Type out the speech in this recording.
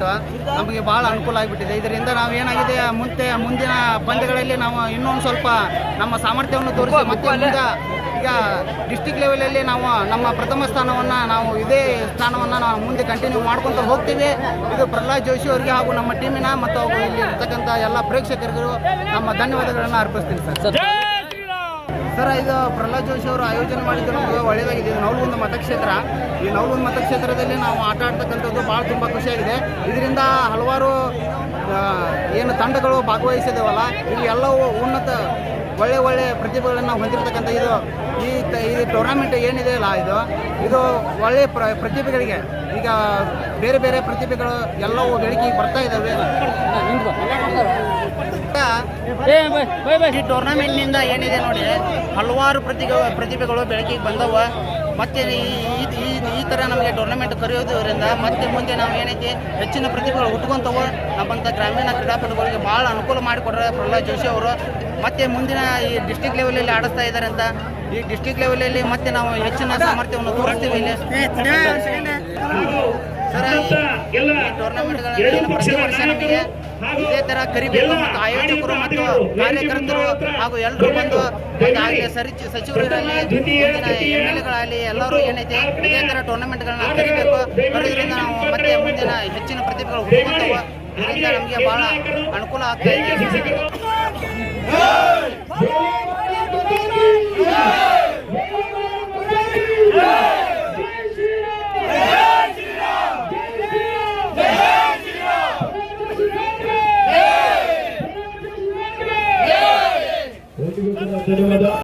ಕೊಟ್ಟು ನಮಗೆ ಭಾಳ ಅನುಕೂಲ ಆಗಿಬಿಟ್ಟಿದೆ. ಇದರಿಂದ ನಾವು ಏನಾಗಿದೆ, ಮುಂದೆ, ಮುಂದಿನ ಪಂದ್ಯಗಳಲ್ಲಿ ನಾವು ಇನ್ನೊಂದು ಸ್ವಲ್ಪ ನಮ್ಮ ಸಾಮರ್ಥ್ಯವನ್ನು ತೋರಿಸಿ, ಮತ್ತು ಮುಂದೆ ಈಗ ಡಿಸ್ಟಿಕ್ ಲೆವೆಲಲ್ಲಿ ನಾವು ನಮ್ಮ ಪ್ರಥಮ ಸ್ಥಾನವನ್ನು ನಾವು ಇದೇ ಸ್ಥಾನವನ್ನು ನಾವು ಮುಂದೆ ಕಂಟಿನ್ಯೂ ಮಾಡ್ಕೊತ ಹೋಗ್ತೀವಿ. ಇದು ಪ್ರಹ್ಲಾದ್ ಜೋಶಿ ಅವರಿಗೆ ಹಾಗೂ ನಮ್ಮ ಟೀಮಿನ ಮತ್ತು ಇಲ್ಲಿ ಇರ್ತಕ್ಕಂಥ ಎಲ್ಲ ಪ್ರೇಕ್ಷಕರಿಗೂ ನಮ್ಮ ಧನ್ಯವಾದಗಳನ್ನು ಅರ್ಪಿಸ್ತೀನಿ ಸರ್ ಸರ್, ಇದು ಪ್ರಹ್ಲಾದ್ ಜೋಶಿ ಅವರು ಆಯೋಜನೆ ಮಾಡಿದ್ದು ನಮಗೆ ಒಳ್ಳೆಯದಾಗಿದೆ ನವಲಗುಂದ ಮತಕ್ಷೇತ್ರ. ಈ ನವಲಗುಂದ ಮತಕ್ಷೇತ್ರದಲ್ಲಿ ನಾವು ಆಟ ಆಡ್ತಕ್ಕಂಥದ್ದು ಭಾಳ ತುಂಬ ಖುಷಿಯಾಗಿದೆ. ಇದರಿಂದ ಹಲವಾರು ಏನು ತಂಡಗಳು ಭಾಗವಹಿಸಿದವಲ್ಲ, ಇಲ್ಲಿ ಎಲ್ಲವೂ ಉನ್ನತ, ಒಳ್ಳೆ ಒಳ್ಳೆ ಪ್ರತಿಭೆಗಳನ್ನು ಹೊಂದಿರತಕ್ಕಂಥ ಇದು ಈ ಈ ಟೂರ್ನಮೆಂಟ್ ಏನಿದೆ ಅಲ್ಲ ಇದು ಇದು ಒಳ್ಳೆಯ ಪ್ರ ಪ್ರತಿಭೆಗಳಿಗೆ ಈಗ ಬೇರೆ ಬೇರೆ ಪ್ರತಿಭೆಗಳು ಎಲ್ಲವೂ ಬೆಳಕಿಗೆ ಬರ್ತಾ ಇದ್ದಾವೆ ಈ ಟೂರ್ನಮೆಂಟ್ನಿಂದ ಏನಿದೆ ನೋಡಿ ಹಲವಾರು ಪ್ರತಿಭೆ ಪ್ರತಿಭೆಗಳು ಬೆಳಕಿಗೆ ಬಂದವ. ಮತ್ತೆ ಈ ಈ- ಈ ಈ ಥರ ನಮಗೆ ಟೂರ್ನಮೆಂಟ್ ಕರೆಯೋದ್ರಿಂದ ಮತ್ತೆ ಮುಂದೆ ನಾವು ಏನೈತಿ ಹೆಚ್ಚಿನ ಪ್ರತಿಭೆಗಳು ಹುಟ್ಕೊಂತವು ನಮ್ಮಂಥ ಗ್ರಾಮೀಣ ಕ್ರೀಡಾಪಟುಗಳಿಗೆ ಭಾಳ ಅನುಕೂಲ ಮಾಡಿಕೊಟ್ರೆ ಪ್ರಹ್ಲಾದ್ ಜೋಶಿ ಅವರು. ಮತ್ತೆ ಮುಂದಿನ ಈ ಡಿಸ್ಟಿಕ್ ಲೆವೆಲಲ್ಲಿ ಆಡಿಸ್ತಾ ಇದ್ದಾರೆ ಅಂತ. ಈ ಡಿಸ್ಟಿಕ್ ಲೆವೆಲಲ್ಲಿ ಮತ್ತೆ ನಾವು ಹೆಚ್ಚಿನ ಸಾಮರ್ಥ್ಯವನ್ನು ತೋರಿಸ್ತೀವಿ ಇಲ್ಲಿ. ಸರ್ ಈ ಟೂರ್ನಮೆಂಟ್ಗಳಲ್ಲಿ ಏನು ಪ್ರತಿ ವರ್ಷ ನಮಗೆ? ಇದೇ ತರ ಕರಿಬೇಕು ಮತ್ತು ಆಯೋಜಕರು ಮತ್ತು ಕಾರ್ಯಕರ್ತರು ಹಾಗೂ ಎಲ್ಲರೂ ಬಂದು ಸಚಿವರು ಇರಲಿ ಎಂ ಎಲ್ ಎಗಳಾಗಲಿ ಎಲ್ಲರೂ ಏನೈತೆ ಇದೇ ತರ ಟೂರ್ನಮೆಂಟ್ಗಳನ್ನ ಕರಿಬೇಕು. ಬರೋದ್ರಿಂದ ನಾವು ಮತ್ತೆ ಮುಂದಿನ ಹೆಚ್ಚಿನ ಪ್ರತಿಭೆಗಳು ಹುಡುಕುತ್ತವೆ ಇದರಿಂದ ನಮಗೆ ಬಹಳ ಅನುಕೂಲ ಆಗ್ತಾ ಇದೆ తెలియదా